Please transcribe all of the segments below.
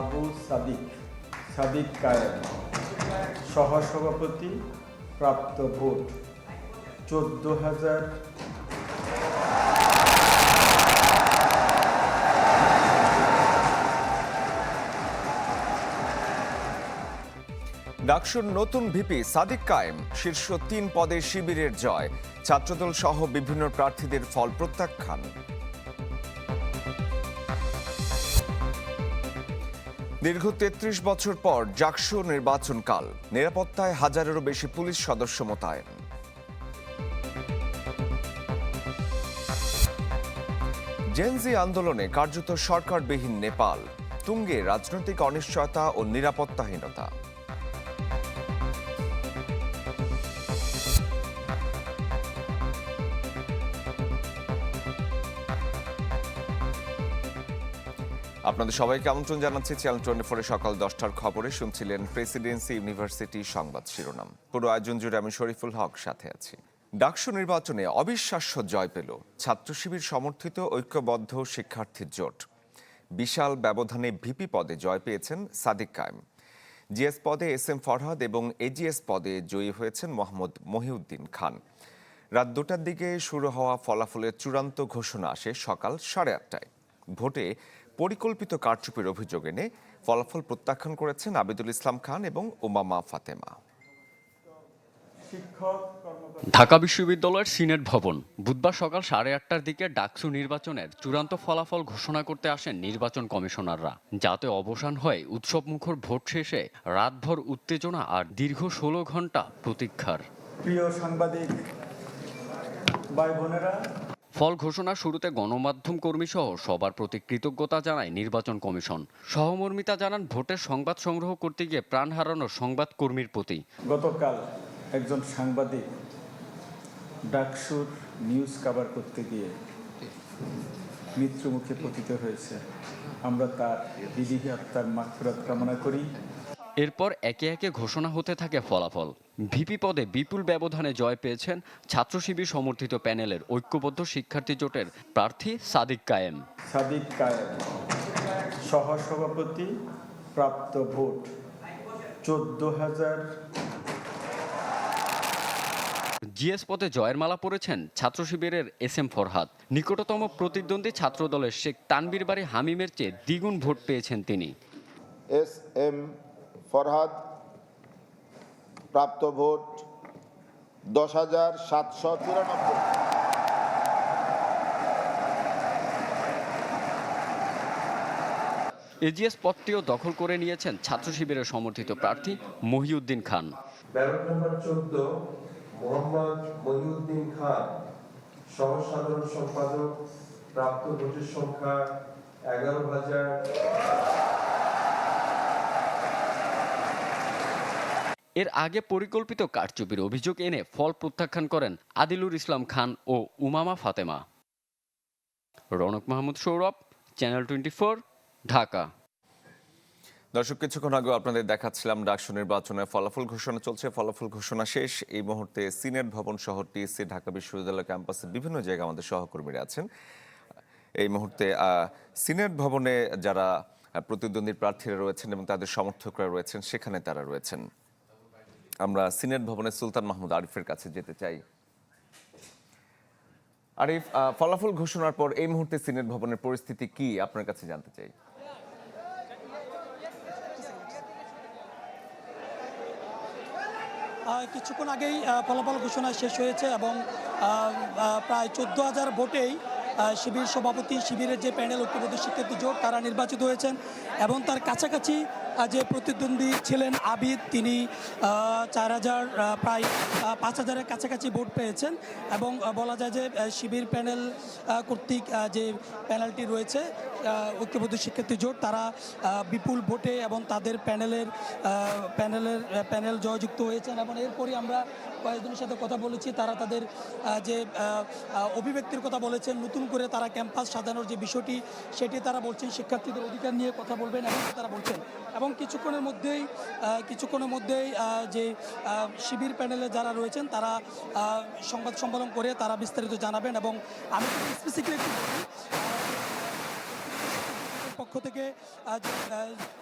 আবু সাদিক সাদিক কায়েম। সহসভাপতি, প্রাপ্ত ভোট, চোদ্দ হাজার। ডাকসুর নতুন ভিপি সাদিক কায়েম, শীর্ষ তিন পদে শিবিরের জয়। ছাত্রদল সহ বিভিন্ন প্রার্থীদের ফল প্রত্যাখ্যান। দীর্ঘ তেত্রিশ বছর পর জাকসু নির্বাচনকাল। নিরাপত্তায় হাজারেরও বেশি পুলিশ সদস্য মোতায়েন। জেনজি আন্দোলনে কার্যত সরকারবিহীন নেপাল। তুঙ্গে রাজনৈতিক অনিশ্চয়তা ও নিরাপত্তাহীনতা। আপনাদের সবাইকে আমন্ত্রণ জানাচ্ছি চ্যানেল টোয়েন্টি ফোরের সকাল দশটার খবরে। শুনছিলেন প্রেসিডেন্সি ইউনিভার্সিটি সংবাদ শিরোনাম। পুরো আয়োজন জুড়ে আমি শরীফুল হক সাথে আছি। ডাকসু নির্বাচনে অবিশ্বাস্য জয় পেল। ছাত্র শিবির সমর্থিত ঐক্যবদ্ধ শিক্ষার্থীর জোট। বিশাল ব্যবধানে ভিপি পদে জয় পেয়েছেন সাদিক কায়েম। জিএস পদে এস এম ফরহাদ এবং এজিএস পদে জয়ী হয়েছেন মোহাম্মদ মহিউদ্দিন খান। রাত দুটার দিকে শুরু হওয়া ফলাফলের চূড়ান্ত ঘোষণা আসে সকাল সাড়ে আটটায়। ভোটে পরিকল্পিত কারচুপির অভিযোগ এনে ফলাফল প্রত্যাখ্যান করেছেন আবিদুল ইসলাম খান এবং ওমামা ফাতেমা। ঢাকা বিশ্ববিদ্যালয়ের সিনেট ভবন। বুধবার সকাল সাড়ে আটটার দিকে ডাকসু নির্বাচনের চূড়ান্ত ফলাফল ঘোষণা করতে আসেন নির্বাচন কমিশনাররা। যাতে অবসান হয় উৎসবমুখর ভোট শেষে রাতভর উত্তেজনা আর দীর্ঘ ষোলো ঘণ্টা প্রতীক্ষার। প্রিয় সাংবাদিক ভাই বোনেরা ফল ঘোষণা শুরুতে গণমাধ্যম কর্মী সহ সবার প্রতি কৃতজ্ঞতা জানায় নির্বাচন কমিশন। সহমর্মিতা জানান ভোটের সংবাদ সংগ্রহ করতে গিয়ে প্রাণ হারানো সংবাদ কর্মীর প্রতি। গতকাল একজন সাংবাদিক ডাকসুর নিউজ কভার করতে গিয়ে মৃত্যুমুখে পতিত হয়েছে। আমরা তার বিধিহি আত্মার মাকফিরাত কামনা করি। এরপর একে একে ঘোষণা হতে থাকে ফলাফল। ভিপি পদে বিপুল ব্যবধানে জয় পেয়েছেন ছাত্র শিবির সমর্থিত প্যানেলের ঐক্যবদ্ধ শিক্ষার্থী জোটের প্রার্থী সাদিক কায়েম। সাদিক কায়েম। সহসভাপতি প্রাপ্ত ভোট চোদ্দ হাজার জিএস পদে জয়ের মালা পড়েছেন ছাত্র শিবিরের এস এম ফরহাদ। নিকটতম প্রতিদ্বন্দ্বী ছাত্র দলের শেখ তানবির বাড়ি হামিমের চেয়ে দ্বিগুণ ভোট পেয়েছেন তিনি। এস এম ফরহাদ প্রাপ্ত ভোট দশ হাজার সাতশো চুরানব্বই। এজিএস পদটিও দখল করে নিয়েছেন ছাত্র শিবিরের সমর্থিত প্রার্থী মহিউদ্দিন খান। ব্যালট নাম্বার চোদ্দ মোহাম্মদ মহিউদ্দিন খান সহ সাধারণ সম্পাদক প্রাপ্ত ভোটের সংখ্যা এগারো হাজার এর আগে পরিকল্পিত কারচুপির অভিযোগ এনে ফল প্রত্যাখ্যান করেন আদিলুর ইসলাম খান ও Umama Fatema. Ronok Mahmud Sourav, channel twenty four, Dhaka. দর্শক, কিছুক্ষণ আগে আপনাদের দেখাচ্ছিলাম ডাকসু নির্বাচনের ফলাফল ঘোষণা চলছে। ফলাফল ঘোষণা শেষ। এই মুহূর্তে সিনেট ভবন শহর টিএসসি ঢাকা বিশ্ববিদ্যালয় ক্যাম্পাসের বিভিন্ন জায়গায় আমাদের সহকর্মীরা আছেন। এই মুহূর্তে সিনেট ভবনে যারা প্রতিদ্বন্দ্বী প্রার্থীরা রয়েছেন এবং তাদের সমর্থকরা রয়েছেন, সেখানে তারা রয়েছেন। আমরা সিনেট ভবনে সুলতান মাহমুদ আরিফের কাছে যেতে চাই। আরিফ ফলাফল ঘোষণার পর এই মুহূর্তে সিনেট ভবনের পরিস্থিতি কি? আপনার কাছে জানতে চাই। কিছুক্ষণ আগেই ফলাফল ঘোষণা শেষ হয়েছে এবং প্রায় চোদ্দ হাজার ভোটেই শিবির সভাপতি শিবিরের যে প্যানেল ঐক্যবদ্ধ শিক্ষার্থী জোট, তারা নির্বাচিত হয়েছেন এবং তার কাছাকাছি যে প্রতিদ্বন্দ্বী ছিলেন আবিদ, তিনি চার হাজার প্রায় পাঁচ হাজারের কাছাকাছি ভোট পেয়েছেন এবং বলা যায় যে শিবির প্যানেল কর্তৃক যে প্যানেলটি রয়েছে ঐক্যবদ্ধ শিক্ষার্থী জোট, তারা বিপুল ভোটে এবং তাদের প্যানেলের প্যানেলের প্যানেল জয়যুক্ত হয়েছেন এবং এরপরই আমরা কয়েকজনের সাথে কথা বলেছি, তারা তাদের যে অভিব্যক্তির কথা বলেছেন, নতুন করে তারা ক্যাম্পাস সাজানোর যে বিষয়টি, সেটি তারা বলছেন, শিক্ষার্থীদের অধিকার নিয়ে কথা বলবেন এবং তারা বলছেন এবং কিছুক্ষণের মধ্যেই কিছুক্ষণের মধ্যেই যে শিবির প্যানেলে যারা রয়েছেন তারা সংবাদ সম্মেলন করে তারা বিস্তারিত জানাবেন এবং আমি স্পেসিফিকলি পক্ষ থেকে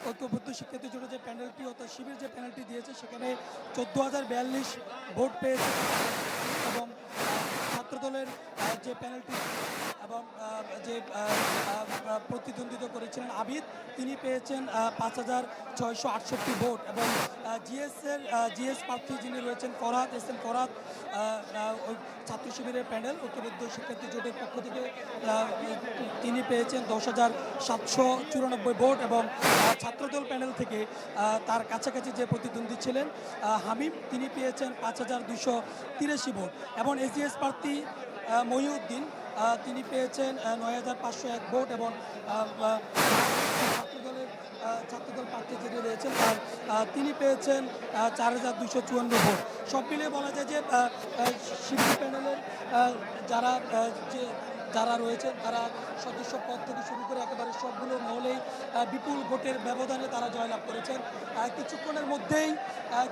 ঐক্যবদ্ধ শিক্ষার্থী জোটের যে প্যানেলটি অর্থাৎ শিবির যে প্যানেলটি দিয়েছে সেখানে চোদ্দ হাজার বিয়াল্লিশ ভোট পেয়েছে। ছাত্রদলের যে প্যানেলটি এবং যে প্রতিদ্বন্দ্বিতা করেছিলেন আবিদ, তিনি পেয়েছেন পাঁচ হাজার ছয়শো আটষট্টি ভোট এবং জিএস এর জিএস প্রার্থী যিনি রয়েছেন ফরহাদ এস এম ওই ছাত্র শিবিরের প্যানেল, ঐক্যবদ্ধ শিক্ষার্থী জোটের পক্ষ থেকে তিনি পেয়েছেন দশ হাজার সাতশো চুরানব্বই ভোট এবং ছাত্রদল প্যানেল থেকে তার কাছাকাছি যে প্রতিদ্বন্দ্বী ছিলেন হামিম, তিনি পেয়েছেন পাঁচ হাজার দুশো তিরাশি ভোট এবং এসডিএস প্রার্থী মহিউদ্দিন তিনি পেয়েছেন নয় হাজার পাঁচশো এক ভোট এবং ছাত্রদলের ছাত্রদল প্রার্থী যিনি রয়েছেন তার তিনি পেয়েছেন চার হাজার দুশো চুয়ান্ন ভোট। সব মিলিয়ে বলা যায় যে শিবির প্যানেলের যারা যে যারা রয়েছেন, তারা সদস্য পদ থেকে শুরু করে একেবারে সবগুলো মহলেই বিপুল ভোটের ব্যবধানে তারা জয়লাভ করেছেন। কিছুক্ষণের মধ্যেই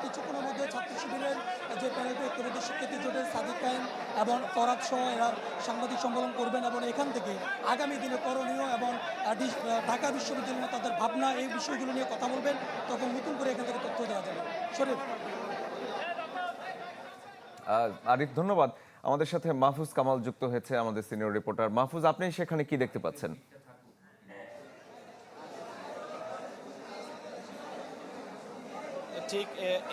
কিছুক্ষণের মধ্যে ছাত্র শিবিরের যে প্যানেলটি ঐক্যবদ্ধ শিক্ষার্থী জোটের সাদিক কায়েম এবং ফরাদ সহ এরা সাংবাদিক সম্মেলন করবেন এবং এখান থেকে আগামী দিনে করণীয় এবং ঢাকা বিশ্ববিদ্যালয় তাদের ভাবনা, এই বিষয়গুলো নিয়ে কথা বলবেন, তখন নতুন করে এখান থেকে তথ্য দেওয়া যাবে। শরীফ। আরিফ, ধন্যবাদ। আমাদের সাথে মাহফুজ কামাল যুক্ত হয়েছে, আমাদের সিনিয়র রিপোর্টার মাহফুজ, আপনি সেখানে কি দেখতে পাচ্ছেন? ঠিক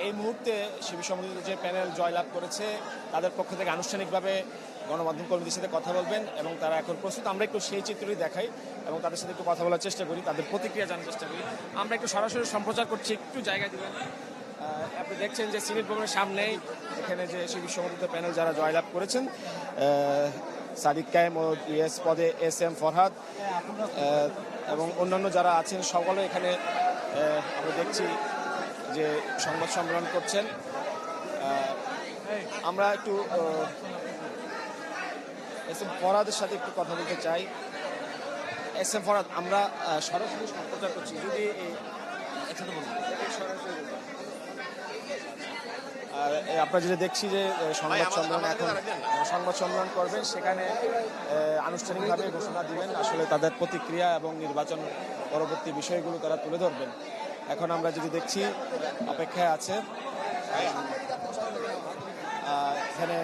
এই মুহূর্তে শিবির সমিতির যে প্যানেল জয়লাভ করেছে, তাদের পক্ষ থেকে আনুষ্ঠানিকভাবে গণমাধ্যম কর্মীদের সাথে কথা বলবেন এবং তারা এখন প্রস্তুত। আমরা একটু সেই চিত্রটি দেখাই এবং তাদের সাথে একটু কথা বলার চেষ্টা করি, তাদের প্রতিক্রিয়া জানার চেষ্টা করি। আমরা একটু সরাসরি সম্প্রচার করছি, একটু জায়গা দিবেন। আপনি দেখছেন যে সিনেট ভবনের সামনেই এখানে যে শিবির সমিতিত প্যানেল যারা জয়লাভ করেছেন সাদিক কায়েম ও ইএস পদে এস এম ফরহাদ এবং অন্যান্য যারা আছেন, সকলে এখানে আমরা দেখছি যে সংবাদ সম্মেলন করছেন। আমরা একটু এস এম ফরহাদের সাথে একটু কথা বলতে চাই। এস এম ফরহাদ, আমরা সরাসরি সম্প্রচার করছি। যদি। সরাসরি আর আমরা আপনারা যেটা দেখছি যে সংবাদ সম্মেলন এখন সংবাদ সম্মেলন করবেন। সেখানে আনুষ্ঠানিকভাবে ঘোষণা দিবেন। আসলে তাদের প্রতিক্রিয়া এবং নির্বাচন পরবর্তী বিষয়গুলো তারা তুলে ধরবেন। এখন আমরা যদি দেখছি অপেক্ষায় আছে এখানে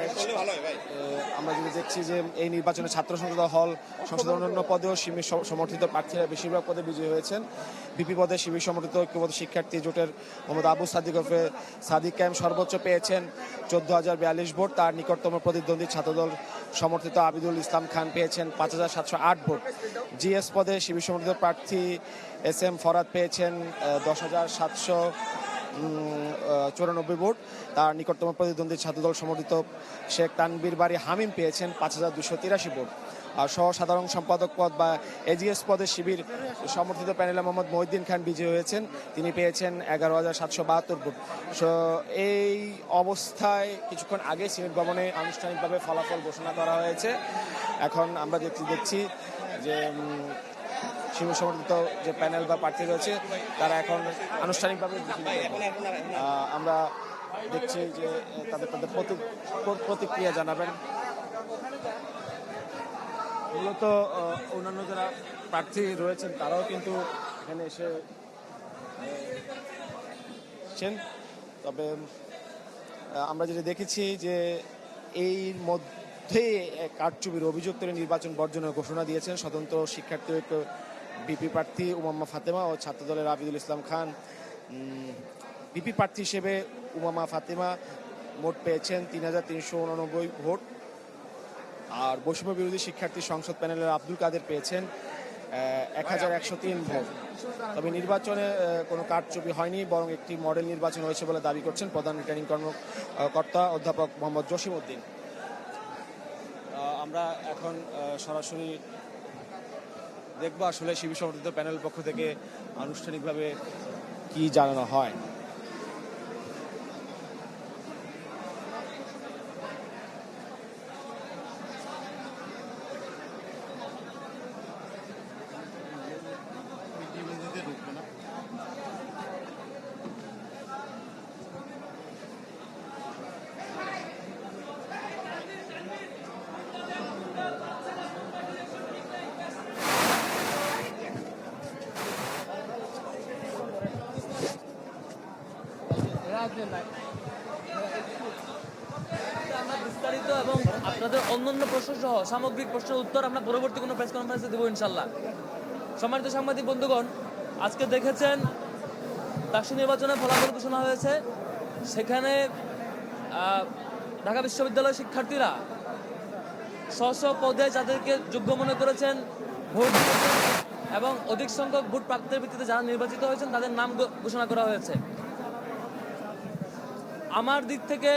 আমরা যদি দেখছি যে এই নির্বাচনে ছাত্র সংসদ হল সংসদ অন্যান্য পদেও শিবির সমর্থিত প্রার্থীরা বেশিরভাগ পদে বিজয়ী হয়েছেন। বিপি পদে শিবির সমর্থিত ঐক্যবদ্ধ শিক্ষার্থী জোটের মোহাম্মদ আবু সাদিক ওরফে সাদিক কায়েম সর্বোচ্চ পেয়েছেন। চোদ্দ হাজার বিয়াল্লিশ ভোট তার নিকটতম প্রতিদ্বন্দ্বী ছাত্রদল সমর্থিত আবিদুল ইসলাম খান পেয়েছেন পাঁচ হাজার সাতশো আট ভোট। জিএস পদে শিবির সমর্থিত প্রার্থী এস এম ফরাদ পেয়েছেন দশ হাজার সাতশো চুরানব্বই ভোট। তার নিকটতম প্রতিদ্বন্দ্বী ছাত্রদল সমর্থিত শেখ তানবীর বাড়ি হামিম পেয়েছেন পাঁচ হাজার দুশো তিরাশি ভোট। আর সহ সাধারণ সম্পাদক পদ বা এজিএস পদে শিবির সমর্থিত প্যানেলে মোহাম্মদ মহিদ্দিন খান বিজয়ী হয়েছেন। তিনি পেয়েছেন এগারো হাজার সাতশো বাহাত্তর ভোট। এই অবস্থায় কিছুক্ষণ আগে সিনেট ভবনে আনুষ্ঠানিকভাবে ফলাফল ঘোষণা করা হয়েছে। এখন আমরা দেখছি দেখছি যে শিবির সমর্থিত যে প্যানেল বা প্রার্থী রয়েছে, তারা এখন আনুষ্ঠানিকভাবে আমরা দেখছি যে তাদের তাদের প্রতিক্রিয়া জানাবেন। মূলত অন্যান্য যারা প্রার্থী রয়েছেন, তারাও কিন্তু এখানে এসে এসেছেন। তবে আমরা যেটা দেখেছি যে, এই মধ্যে কারচুপির অভিযোগ তুলে নির্বাচন বর্জনের ঘোষণা দিয়েছেন। স্বতন্ত্র শিক্ষার্থী বিপি প্রার্থী উমাম্মা ফাতেমা ও ছাত্র দলের আবিদুল ইসলাম খান বিপি প্রার্থী হিসেবে উমামা ফাতেমা মোট পেয়েছেন তিন হাজার তিনশো উননব্বই ভোট। আর বৈষম্য বিরোধী শিক্ষার্থী সংসদ প্যানেলের আব্দুল কাদের পেয়েছেন এক হাজার একশো তিন ভোট। তবে নির্বাচনে কোনো কারচুপি হয়নি, বরং একটি মডেল নির্বাচন হয়েছে বলে দাবি করছেন প্রধান রিটার্নিং কর্মকর্তা অধ্যাপক মোহাম্মদ জসিম উদ্দিন আমরা এখন সরাসরি দেখব আসলে শিবির সমর্থিত প্যানেল পক্ষ থেকে আনুষ্ঠানিকভাবে কি জানানো হয়। সামগ্রিক প্রশ্নের উত্তর আমরা পরবর্তী কোনো প্রেস কনফারেন্সে দেবো ইনশাল্লাহ সম্মানিত সাংবাদিক বন্ধুগণ, আজকে দেখেছেন ডাকসু নির্বাচনের ফলাফল ঘোষণা হয়েছে। সেখানে ঢাকা বিশ্ববিদ্যালয়ের শিক্ষার্থীরা স্ব স্ব পদে যাদেরকে যোগ্য মনে করেছেন, ভোট এবং অধিক সংখ্যক ভোট প্রাপ্তির ভিত্তিতে যারা নির্বাচিত হয়েছেন, তাদের নাম ঘোষণা করা হয়েছে। আমার দিক থেকে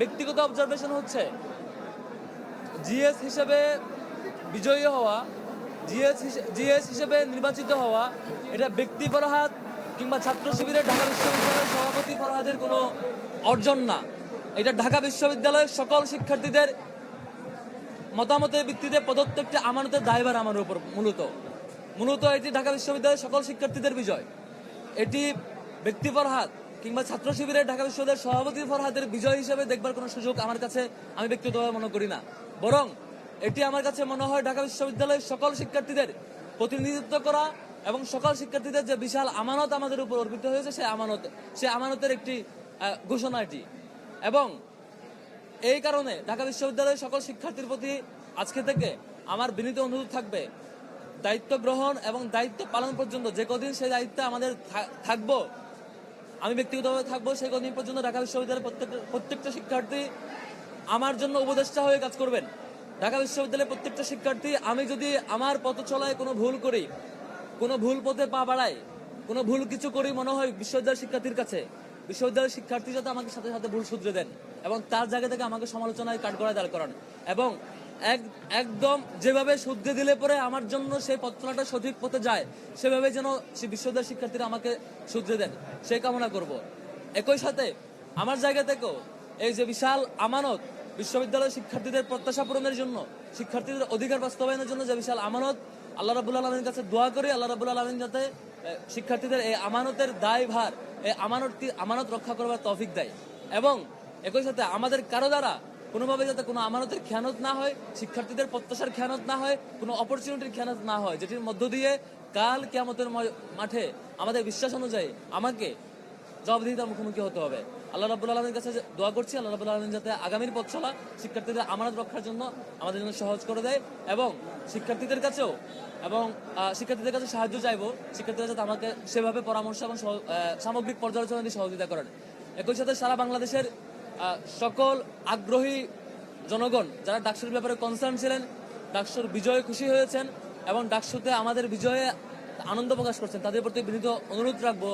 ব্যক্তিগত অবজারভেশন হচ্ছে জিএস হিসেবে বিজয়ী হওয়া, জিএস জিএস হিসেবে নির্বাচিত হওয়া, এটা ব্যক্তি ফরহাদ কিংবা ছাত্র শিবিরের ঢাকা বিশ্ববিদ্যালয়ের সভাপতি ফরহাদের কোনো অর্জন না। এটা ঢাকা বিশ্ববিদ্যালয়ের সকল শিক্ষার্থীদের মতামতের ভিত্তিতে প্রদত্ত একটি আমানতের দায়ভার আমার উপর মূলত। মূলত এটি ঢাকা বিশ্ববিদ্যালয়ের সকল শিক্ষার্থীদের বিজয়। এটি ব্যক্তি ফরহাদ কিংবা ছাত্র শিবিরের ঢাকা বিশ্ববিদ্যালয়ের সভাপতি ফরহাদের বিজয় হিসেবে দেখবার কোনো সুযোগ আমার কাছে আমি ব্যক্তিগতভাবে মনে করি না। বরং এটি আমার কাছে মনে হয় ঢাকা বিশ্ববিদ্যালয়ের সকল শিক্ষার্থীদের প্রতিনিধিত্ব করা এবং সকল শিক্ষার্থীদের যে বিশাল আমানত আমাদের উপর অর্পিত হয়েছে সেই আমানত সেই আমানতের একটি ঘোষণা এটি। এবং এই কারণে ঢাকা বিশ্ববিদ্যালয়ের সকল শিক্ষার্থীর প্রতি আজকে থেকে আমার বিনীত অনুরোধ থাকবে, দায়িত্ব গ্রহণ এবং দায়িত্ব পালন পর্যন্ত যে কদিন সেই দায়িত্বে আমাদের থাকব আমি ব্যক্তিগতভাবে থাকব সেই কদিন পর্যন্ত ঢাকা বিশ্ববিদ্যালয়ের প্রত্যেকটা প্রত্যেকটা শিক্ষার্থী আমার জন্য উপদেষ্টা হয়ে কাজ করবেন। ঢাকা বিশ্ববিদ্যালয়ের প্রত্যেকটা শিক্ষার্থী, আমি যদি আমার পথ চলায় কোনো ভুল করি, কোনো ভুল পথে পা বাড়াই কোনো ভুল কিছু করি মনে হয় বিশ্ববিদ্যালয়ের শিক্ষার্থীর কাছে, বিশ্ববিদ্যালয়ের শিক্ষার্থী যাতে আমাকে সাথে সাথে ভুল শুধরে দেন এবং তার জায়গা থেকে আমাকে সমালোচনায় কাঠগড়ায় দাঁড় করান। এবং একদম যেভাবে শুদ্ধে দিলে পরে আমার জন্য সেই চলাটা সঠিক পথে যায়, সেভাবে যেন সে বিশ্ববিদ্যালয়ের শিক্ষার্থীরা আমাকে শুধরে দেন, সেই কামনা করব। একই সাথে আমার জায়গা থেকেও এই যে বিশাল আমানত বিশ্ববিদ্যালয়ের শিক্ষার্থীদের প্রত্যাশা পূরণের জন্য, শিক্ষার্থীদের অধিকার বাস্তবায়নের জন্য যে বিশাল আমানত, আল্লাহ রাবুল আলমীর কাছে দোয়া করি, আল্লাহ রাবুল আলমিন যাতে শিক্ষার্থীদের এই আমানতের দায় ভার এই আমানত আমানত রক্ষা করবার তৌফিক দেয়। এবং একই সাথে আমাদের কারও দ্বারা কোনোভাবে যাতে কোনো আমানতের খেয়ানত না হয়, শিক্ষার্থীদের প্রত্যাশার খেয়ানত না হয়, কোনো অপরচুনিটির খেয়ানত না হয়, যেটির মধ্য দিয়ে কাল কেয়ামতের মাঠে আমাদের বিশ্বাস অনুযায়ী আমাকে জবাবদিহিতার মুখোমুখি হতে হবে। আল্লাহ রাবুল আলমীর কাছে দোয়া করছি, আল্লাহ রাবুল আলমিন যাতে আগামীর পথ চলা শিক্ষার্থীদের আমানত রক্ষার জন্য আমাদের জন্য সহজ করে দেয় এবং শিক্ষার্থীদের কাছেও এবং শিক্ষার্থীদের কাছে সাহায্য চাইব, শিক্ষার্থীরা যাতে আমাকে সেভাবে পরামর্শ এবং সামগ্রিক পর্যালোচনা দিয়ে সহযোগিতা করেন। একই সাথে সারা বাংলাদেশের সকল আগ্রহী জনগণ যারা ডাকসুর ব্যাপারে কনসার্ন ছিলেন, ডাকসুর বিজয়ে খুশি হয়েছেন এবং ডাকসুতে আমাদের বিজয়ে আনন্দ প্রকাশ করছেন, তাদের প্রতি বিনীত অনুরোধ রাখব,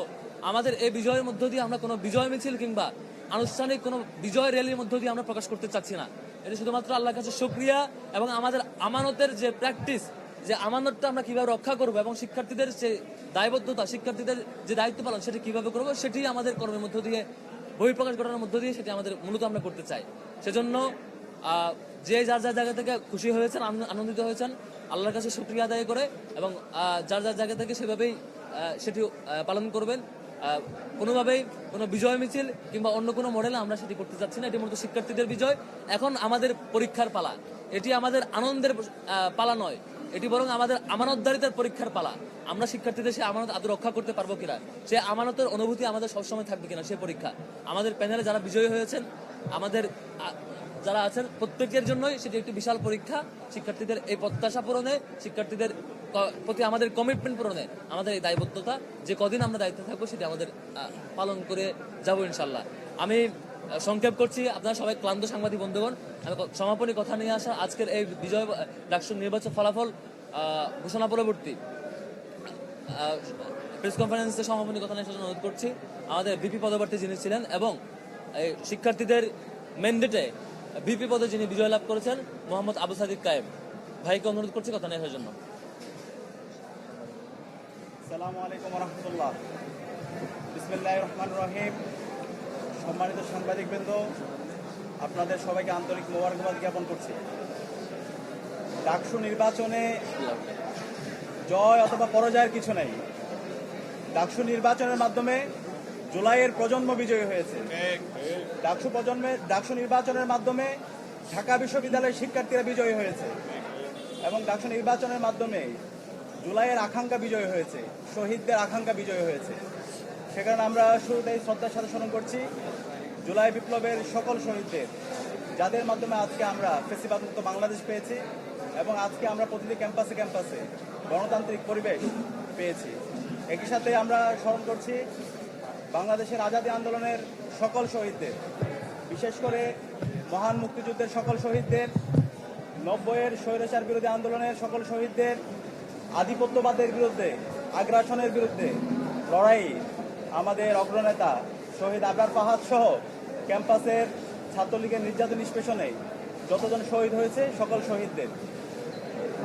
আমাদের এই বিজয়ের মধ্য দিয়ে আমরা কোনো বিজয় মিছিল কিংবা আনুষ্ঠানিক কোনো বিজয় র্যালির মধ্য দিয়ে আমরা প্রকাশ করতে চাচ্ছি না। এটা শুধুমাত্র আল্লাহর কাছে শুক্রিয়া এবং আমাদের আমানতের যে প্র্যাকটিস যে আমানতটা আমরা কীভাবে রক্ষা করব এবং শিক্ষার্থীদের যে দায়বদ্ধতা, শিক্ষার্থীদের যে দায়িত্ব পালন, সেটি কীভাবে করব, সেটি আমাদের কর্মের মধ্য দিয়ে বহিঃপ্রকাশ ঘটানোর মধ্য দিয়ে সেটি আমাদের মূলত আমরা করতে চাই। সেজন্য যে যার যার জায়গা থেকে খুশি হয়েছেন আনন্দিত হয়েছেন, আল্লাহর কাছে শুক্রিয়া আদায় করে এবং যার যার জায়গা থেকে সেভাবেই সেটি পালন করবেন। কোনোভাবেই কোনো বিজয় মিছিল কিংবা অন্য কোনো মডেলে আমরা সেটি করতে চাচ্ছি না। এটি মূলত শিক্ষার্থীদের বিজয়। এখন আমাদের পরীক্ষার পালা। এটি আমাদের আনন্দের পালা নয়। এটি বরং আমাদের আমানতদারিতার পরীক্ষার পালা। আমরা শিক্ষার্থীদের সে আমানত আদৌ রক্ষা করতে পারব কিনা, সে আমানতের অনুভূতি আমাদের সবসময় থাকবে কিনা সে পরীক্ষা। আমাদের প্যানেলে যারা বিজয়ী হয়েছেন, আমাদের যারা আছেন, প্রত্যেকের জন্যই সেটি একটি বিশাল পরীক্ষা। শিক্ষার্থীদের এই প্রত্যাশা পূরণে, শিক্ষার্থীদের প্রতি আমাদের কমিটমেন্ট পূরণে আমাদের এই দায়বদ্ধতা, যে কদিন আমরা দায়িত্বে থাকব সেটি আমাদের পালন করে যাব ইনশাল্লাহ আমি সংক্ষেপ করছি। আপনারা সবাই ক্লান্ত সাংবাদিক, বন্ধুগণ। সমাপনী কথা নিয়ে আসা আজকের এই বিজয় ডাকসুর নির্বাচন ফলাফল ঘোষণা পরবর্তী। প্রেস কনফারেন্সে সমাপনী কথা নিয়ে আসার অনুরোধ করছি। আমাদের বিপি পদপ্রার্থী যিনি ছিলেন এবং এই শিক্ষার্থীদের ম্যান্ডেটে বিপি পদে যিনি বিজয় লাভ করেছেন, মোহাম্মদ আবু সাদিক কায়েম। ভাইকে অনুরোধ করছি কথা নিয়ে আসার জন্য। সালামু আলাইকুম রহমতুল্লাহ। বিসমিল্লাহ রহমান রহিম। সম্মানিত সাংবাদিকবৃন্দ, আপনাদের সবাইকে আন্তরিক মোবারকবাদ জ্ঞাপন করছি। ডাকসু নির্বাচনে জয় অথবা পরাজয়ের কিছু নেই। ডাকসু নির্বাচনের মাধ্যমে জুলাইয়ের প্রজন্ম বিজয়ী হয়েছে। ডাকসু প্রজন্মে, ডাকসু নির্বাচনের মাধ্যমে ঢাকা বিশ্ববিদ্যালয়ের শিক্ষার্থীরা বিজয়ী হয়েছে এবং ডাকসু নির্বাচনের মাধ্যমে জুলাইয়ের আকাঙ্ক্ষা বিজয় হয়েছে, শহীদদের আকাঙ্ক্ষা বিজয় হয়েছে। সে কারণে আমরা শুরুতেই শ্রদ্ধার সাথে স্মরণ করছি জুলাই বিপ্লবের সকল শহীদদের, যাদের মাধ্যমে আজকে আমরা ফেসিবাদ মুক্ত বাংলাদেশ পেয়েছি এবং আজকে আমরা প্রতিটি ক্যাম্পাসে ক্যাম্পাসে গণতান্ত্রিক পরিবেশ পেয়েছি। একই সাথে আমরা স্মরণ করছি বাংলাদেশের আজাদী আন্দোলনের সকল শহীদদের, বিশেষ করে মহান মুক্তিযুদ্ধের সকল শহীদদের, নব্বইয়ের স্বৈরাচার বিরোধী আন্দোলনের সকল শহীদদের, আধিপত্যবাদের বিরুদ্ধে, আগ্রাসনের বিরুদ্ধে লড়াই আমাদের অগ্রনেতা শহীদ আবরার পাহাদ সহ ক্যাম্পাসের ছাত্রলীগের নির্যাতন নিষ্পেষণে যতজন শহীদ হয়েছে, সকল শহীদদের।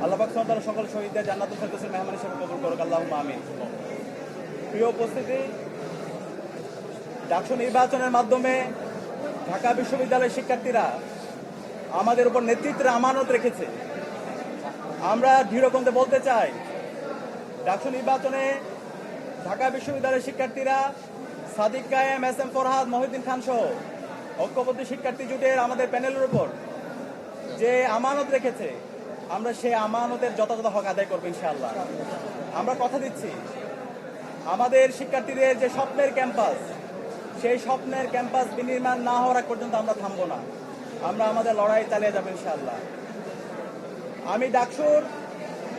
আল্লাহাক তারা সকল শহীদদের জান্নাতুল ফেরদৌসের মেহমান হিসেবে কবুল করুক আল্লাহ আমিন। প্রিয় উপস্থিতি, ডাকসু নির্বাচনের মাধ্যমে ঢাকা বিশ্ববিদ্যালয়ের শিক্ষার্থীরা আমাদের উপর নেতৃত্বের আমানত রেখেছে। আমরা দৃঢ়কণ্ঠে বলতে চাই, ডাকসু নির্বাচনে ঢাকা বিশ্ববিদ্যালয়ের শিক্ষার্থীরা সাদিক কায়েম, এস এম ফরহাদ, মহিউদ্দিন খান সহ ঐক্যবদ্ধ শিক্ষার্থী জুটের আমাদের প্যানেলের উপর যে আমানত রেখেছে, আমরা সেই আমানতের যথাযথ হক আদায় করব ইনশাআল্লাহ। আমরা কথা দিচ্ছি, আমাদের শিক্ষার্থীদের যে স্বপ্নের ক্যাম্পাস, সেই স্বপ্নের ক্যাম্পাস বিনির্মাণ না হওয়ার পর্যন্ত আমরা থামবো না। আমরা আমাদের লড়াই চালিয়ে যাব ইনশাআল্লাহ। আমি ডাকসুর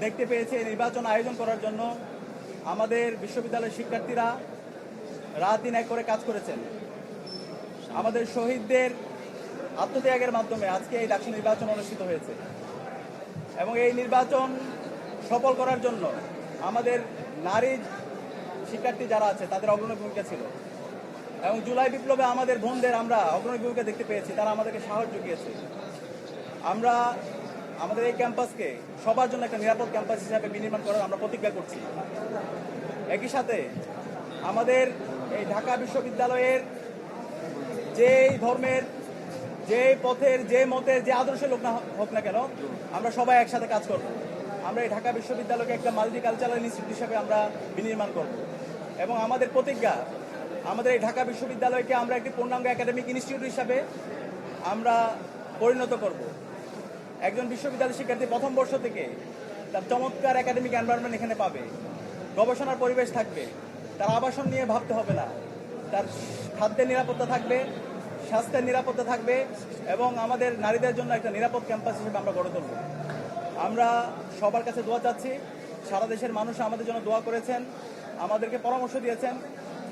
দেখতে পেয়েছি নির্বাচন আয়োজন করার জন্য। আমাদের বিশ্ববিদ্যালয়ের শিক্ষার্থীরা রাত দিন এক করে কাজ করেছেন। আমাদের শহীদদের আত্মত্যাগের মাধ্যমে আজকে এই ডাকসু নির্বাচন অনুষ্ঠিত হয়েছে। এবং এই নির্বাচন সফল করার জন্য আমাদের নারী শিক্ষার্থী যারা আছে, তাদের অগ্রণী ভূমিকা ছিল। এবং জুলাই বিপ্লবে আমাদের বোনদের আমরা অগ্রণী ভূমিকা দেখতে পেয়েছি। তারা আমাদেরকে সাহস জুগিয়েছে। আমরা আমাদের এই ক্যাম্পাসকে সবার জন্য একটা নিরাপদ ক্যাম্পাস হিসাবে বিনির্মাণ করার আমরা প্রতিজ্ঞা করছি। একই সাথে আমাদের এই ঢাকা বিশ্ববিদ্যালয়ের যেই ধর্মের যে পথের, যে মতের, যে আদর্শের লোক না হোক না কেন, আমরা সবাই একসাথে কাজ করব। আমরা এই ঢাকা বিশ্ববিদ্যালয়কে একটা মাল্টি কালচারাল ইনস্টিটিউট হিসাবে আমরা বিনির্মাণ করব। এবং আমাদের প্রতিজ্ঞা, আমাদের এই ঢাকা বিশ্ববিদ্যালয়কে আমরা একটি পূর্ণাঙ্গ একাডেমিক ইনস্টিটিউট হিসাবে আমরা পরিণত করব। একজন বিশ্ববিদ্যালয় শিক্ষার্থী প্রথম বর্ষ থেকে তার চমৎকার একাডেমিক এনভায়রনমেন্ট এখানে পাবে। গবেষণার পরিবেশ থাকবে। তার আবাসন নিয়ে ভাবতে হবে না। তার খাদ্যের নিরাপত্তা থাকবে, স্বাস্থ্যের নিরাপত্তা থাকবে এবং আমাদের নারীদের জন্য একটা নিরাপদ ক্যাম্পাস হিসেবে আমরা গড়ে তুলব। আমরা সবার কাছে দোয়া চাচ্ছি। সারা দেশের মানুষ আমাদের জন্য দোয়া করেছেন। আমাদেরকে পরামর্শ দিয়েছেন।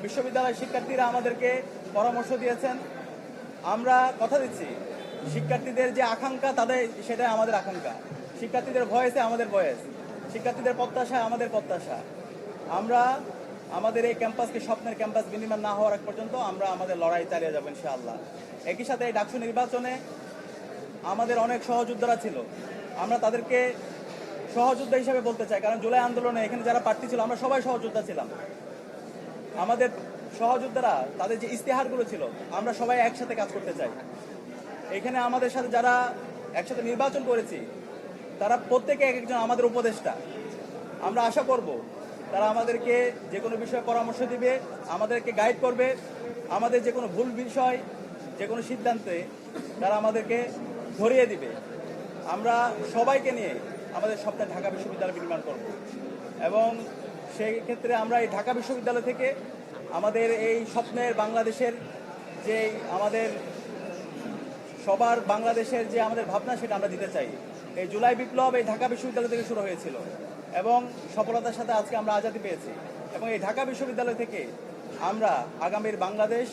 বিশ্ববিদ্যালয়ের শিক্ষার্থীরা আমাদেরকে পরামর্শ দিয়েছেন। আমরা কথা দিচ্ছি। শিক্ষার্থীদের যে আকাঙ্ক্ষা, তাদের, সেটাই আমাদের আকাঙ্ক্ষা। শিক্ষার্থীদের ভয়েসে আমাদের ভয়েস। শিক্ষার্থীদের প্রত্যাশা আমাদের প্রত্যাশা। আমরা আমাদের এই ক্যাম্পাসকে স্বপ্নের ক্যাম্পাস বিনির্মাণ না হওয়ার আগ পর্যন্ত আমরা আমাদের লড়াই চালিয়ে যাব ইনশাআল্লাহ। একই সাথে এই ডাকসু নির্বাচনে আমাদের অনেক সহযোদ্ধারা ছিল। আমরা তাদেরকে সহযোদ্ধা হিসেবে বলতে চাই, কারণ জুলাই আন্দোলনে এখানে যারা প্রার্থী ছিল, আমরা সবাই সহযোদ্ধা ছিলাম। আমাদের সহযোদ্ধারা, তাদের যে ইস্তেহারগুলো ছিল, আমরা সবাই একসাথে কাজ করতে চাই। এখানে আমাদের সাথে যারা একসাথে নির্বাচন করেছি, তারা প্রত্যেকে এক একজন আমাদের উপদেষ্টা। আমরা আশা করব তারা আমাদেরকে যে কোনো বিষয়ে পরামর্শ দিবে, আমাদেরকে গাইড করবে, আমাদের যে কোনো ভুল বিষয়, যে কোনো সিদ্ধান্তে তারা আমাদেরকে ধরিয়ে দিবে। আমরা সবাইকে নিয়ে আমাদের স্বপ্নে ঢাকা বিশ্ববিদ্যালয় নির্মাণ করব। এবং সেই ক্ষেত্রে আমরা এই ঢাকা বিশ্ববিদ্যালয় থেকে আমাদের এই স্বপ্নের বাংলাদেশের যে আমাদের সবার বাংলাদেশের যে আমাদের ভাবনা সেটা আমরা দিতে চাই। এই জুলাই বিপ্লব এই ঢাকা বিশ্ববিদ্যালয় থেকে শুরু হয়েছিল এবং সফলতার সাথে আজকে আমরা আজাদি পেয়েছি। এবং এই ঢাকা বিশ্ববিদ্যালয় থেকে আমরা আগামীর বাংলাদেশ,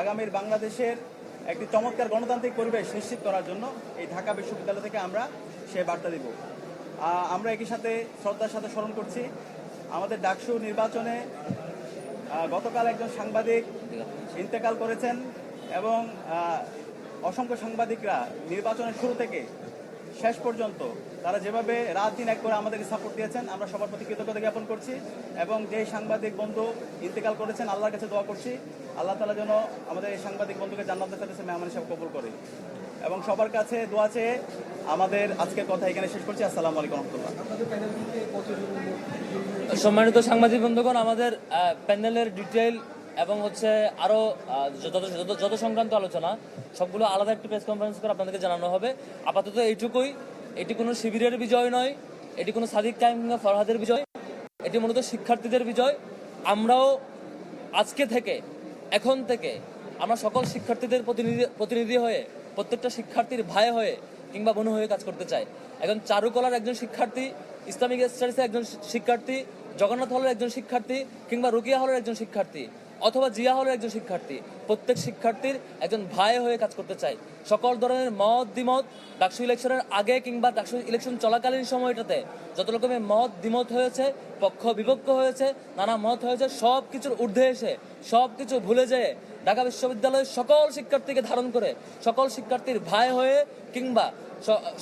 আগামীর বাংলাদেশের একটি চমৎকার গণতান্ত্রিক পরিবেশ নিশ্চিত করার জন্য এই ঢাকা বিশ্ববিদ্যালয় থেকে আমরা সে বার্তা দিব। আমরা একই সাথে শ্রদ্ধার সাথে স্মরণ করছি, আমাদের ডাকসু নির্বাচনে গতকাল একজন সাংবাদিক ইন্তেকাল করেছেন এবং অসংখ্য সাংবাদিকরা নির্বাচনের শুরু থেকে শেষ পর্যন্ত তারা যেভাবে রাত দিন এক করে আমাদেরকে সাপোর্ট দিয়েছেন, আমরা সবার প্রতি কৃতজ্ঞতা জ্ঞাপন করছি এবং যে সাংবাদিক বন্ধু ইন্তেকাল করেছেন, আল্লাহর কাছে দোয়া করছি। আল্লাহ তালা যেন আমাদের এই সাংবাদিক বন্ধুকে জান্নাতের সাথে মেহমান হিসাবে কবুল করে। এবং সবার কাছে দোয়া চেয়ে আমাদের আজকের কথা এখানে শেষ করছি। আসসালামু আলাইকুম রহমতুল্লাহ। সম্মানিত সাংবাদিক বন্ধুগণ, আমাদের প্যানেলের ডিটেইল এবং হচ্ছে আরও যত, যত- সংক্রান্ত আলোচনা, সবগুলো আলাদা একটি প্রেস কনফারেন্স করে আপনাদেরকে জানানো হবে। আপাতত এইটুকুই। এটি কোনো শিবিরের বিজয় নয়, এটি কোনো সাদিক কাইম কিংবা ফরহাদের বিজয়, এটি মূলত শিক্ষার্থীদের বিজয়। আমরাও আজকে থেকে, এখন থেকে, আমরা সকল শিক্ষার্থীদের প্রতিনিধি প্রতিনিধি হয়ে, প্রত্যেকটা শিক্ষার্থীর ভাই হয়ে কিংবা বোন হয়ে কাজ করতে চাই। এখন চারুকলার একজন শিক্ষার্থী, ইসলামিক স্টাডিসের একজন শিক্ষার্থী, জগন্নাথ হলের একজন শিক্ষার্থী কিংবা রুকিয়া হলের একজন শিক্ষার্থী। অথবা জিয়া হলের একজন শিক্ষার্থী। প্রত্যেক শিক্ষার্থীর একজন ভাই হয়ে কাজ করতে চাই সকল ধরনের মত, দ্বিমত, ডাকসু ইলেকশনের আগে কিংবা ডাকসু ইলেকশন চলাকালীন সময়টাতে যত রকমের মত, দ্বিমত হয়েছে, পক্ষ বিপক্ষ হয়েছে, নানা মত হয়েছে সব কিছুর ঊর্ধ্বে এসে সব কিছু ভুলে যেয়ে ঢাকা বিশ্ববিদ্যালয়ের সকল শিক্ষার্থীকে ধারণ করে, সকল শিক্ষার্থীর ভাই হয়ে কিংবা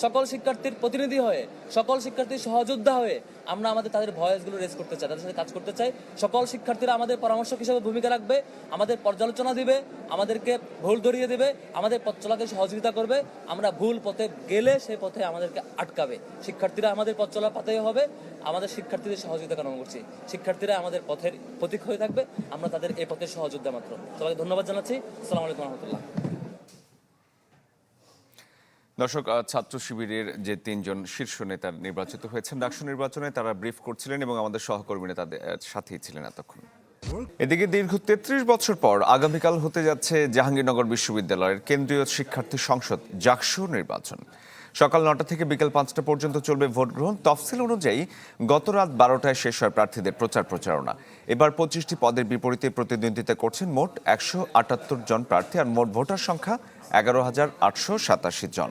সকল শিক্ষার্থীর প্রতিনিধি হয়ে, সকল শিক্ষার্থীর সহযোদ্ধা হয়ে আমরা আমাদের তাদের ভয়েসগুলো রেজ করতে চাই, তাদের সাথে কাজ করতে চাই। সকল শিক্ষার্থীরা আমাদের পরামর্শক হিসেবে ভূমিকা রাখবে, আমাদের পর্যালোচনা দিবে আমাদেরকে ভুল ধরিয়ে দেবে, আমাদের পথ চলাকে সহযোগিতা করবে, আমরা ভুল পথে গেলে সেই পথে আমাদেরকে আটকাবে। শিক্ষার্থীরা আমাদের পথ চলা পাতে হবে, আমাদের শিক্ষার্থীদের সহযোগিতা কামনা করছি। শিক্ষার্থীরা আমাদের পথের প্রতীক হয়ে থাকবে, আমরা তাদের এই পথের সহযোদ্ধা মাত্র। সবাইকে ধন্যবাদ জানাচ্ছি। আসসালামু আলাইকুম রহমতুল্লাহ। দর্শক ছাত্র শিবিরের যে তিনজন শীর্ষ নেতা নির্বাচিত হয়েছেন, ডাকসু নির্বাচনে তারা ব্রিফ করছিলেন এবং আমাদের সহকর্মীরা তাদের সাথেই ছিলেন এতক্ষণ। এদিকে দীর্ঘ তেত্রিশ বছর পর আগামীকাল হতে যাচ্ছে জাহাঙ্গীরনগর বিশ্ববিদ্যালয়ের কেন্দ্রীয় শিক্ষার্থী সংসদ জাকসু নির্বাচন। সকাল নটা থেকে বিকেল পাঁচটা পর্যন্ত চলবে ভোট গ্রহণ তফসিল অনুযায়ী গত রাত বারোটায় শেষ হয় প্রার্থীদের প্রচার প্রচারণা। এবার পঁচিশটি পদের বিপরীতে প্রতিদ্বন্দ্বিতা করছেন মোট একশো আটাত্তর জন প্রার্থী আর মোট ভোটার সংখ্যা এগারো হাজার আটশো সাতাশি জন।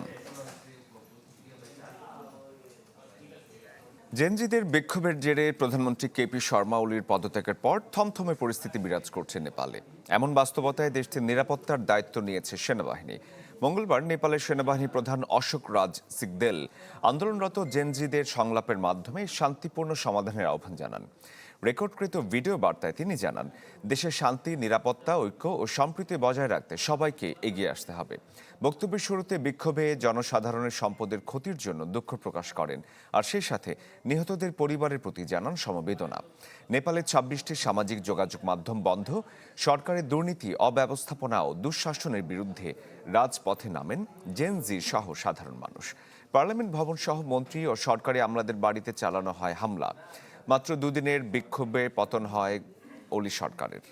জেনজিদের বিক্ষোভের জেরে প্রধানমন্ত্রী কেপি শর্মা ওলির পদত্যাগের পর থমথমে পরিস্থিতি বিরাজ করছে নেপালে। এমন বাস্তবতায় দেশটির নিরাপত্তার দায়িত্ব নিয়েছে সেনাবাহিনী। মঙ্গলবার নেপালের সেনাবাহিনী প্রধান অশোক রাজ সিগদেল আন্দোলনরত জেনজিদের সংলাপের মাধ্যমে শান্তিপূর্ণ সমাধানের আহ্বান জানান। রেকর্ডকৃত ভিডিও বার্তায় তিনি জানান, দেশের শান্তি, নিরাপত্তা, ঐক্য ও সম্প্রীতি বজায় রাখতে সবাইকে এগিয়ে আসতে হবে। বক্তব্যের শুরুতে বিক্ষোভে জনসাধারণের সম্পদের ক্ষতির জন্য দুঃখ প্রকাশ করেন আর সেই সাথে নিহতদের পরিবারের প্রতি জানান সমবেদনা। নেপালের ছাব্বিশটি সামাজিক যোগাযোগ মাধ্যম বন্ধ, সরকারের দুর্নীতি, অব্যবস্থাপনা ও দুঃশাসনের বিরুদ্ধে রাজপথে নামেন জেনজি সহ সাধারণ মানুষ। পার্লামেন্ট ভবন সহ মন্ত্রী ও সরকারি আমলাদের বাড়িতে চালানো হয় হামলা। মাত্র দুদিনের বিক্ষোভে পতন হয় অলি সরকারের।